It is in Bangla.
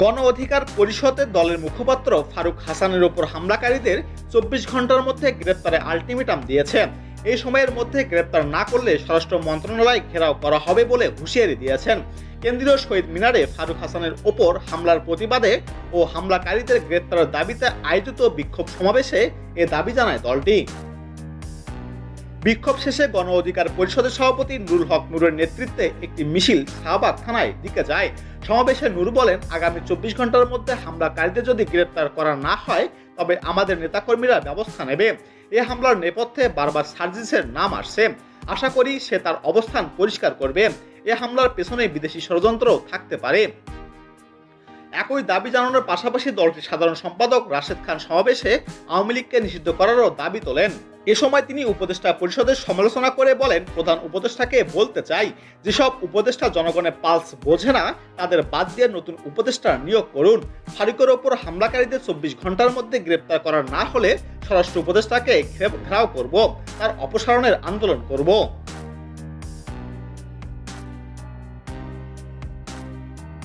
গণ অধিকার পরিষদের দলের মুখপাত্র ফারুক হাসানের ওপর হামলাকারীদের চব্বিশ ঘণ্টার মধ্যে গ্রেপ্তারে আলটিমেটাম দিয়েছেন এই সময়ের মধ্যে গ্রেপ্তার না করলে স্বরাষ্ট্র মন্ত্রণালয় ঘেরাও করা হবে বলে হুঁশিয়ারি দিয়েছেন। কেন্দ্রীয় শহীদ মিনারে ফারুক হাসানের ওপর হামলার প্রতিবাদে ও হামলাকারীদের গ্রেপ্তারের দাবিতে আয়োজিত বিক্ষোভ সমাবেশে এ দাবি জানায় দলটি। বিক্ষোভ শেষে গণ অধিকার পরিষদের সভাপতি নুরুল হক নুরের নেতৃত্বে একটি মিছিল শাহবাগ থানায় দিকে যায়। সমাবেশে নূর বলেন, আগামী চব্বিশ ঘণ্টার মধ্যে হামলাকারীদের যদি গ্রেপ্তার করা না হয়, তবে আমাদের নেতাকর্মীরা ব্যবস্থা নেবে। এ হামলার নেপথ্যে বারবার সার্জিসের নাম আসছে। আশা করি সে তার অবস্থান পরিষ্কার করবে। এ হামলার পেছনে বিদেশি ষড়যন্ত্র থাকতে পারে। একই দাবি জানানোর পাশাপাশি দলটির সাধারণ সম্পাদক রাশেদ খান সমাবেশে আওয়ামী লীগকে নিষিদ্ধ করারও দাবি তোলেন। এ সময় তিনি উপদেষ্টা পরিষদের সমালোচনা করে বলেন, প্রধান উপদেষ্টাকে বলতে চাই, যেসব উপদেষ্টা জনগণের পালস বোঝে না, তাদের বাদ দিয়ে নতুন উপদেষ্টা নিয়োগ করুন। ফারুকের ওপর হামলাকারীদের চব্বিশ ঘণ্টার মধ্যে গ্রেপ্তার করা না হলে স্বরাষ্ট্র উপদেষ্টাকে ঘেরাও করব, তার অপসারণের আন্দোলন করব।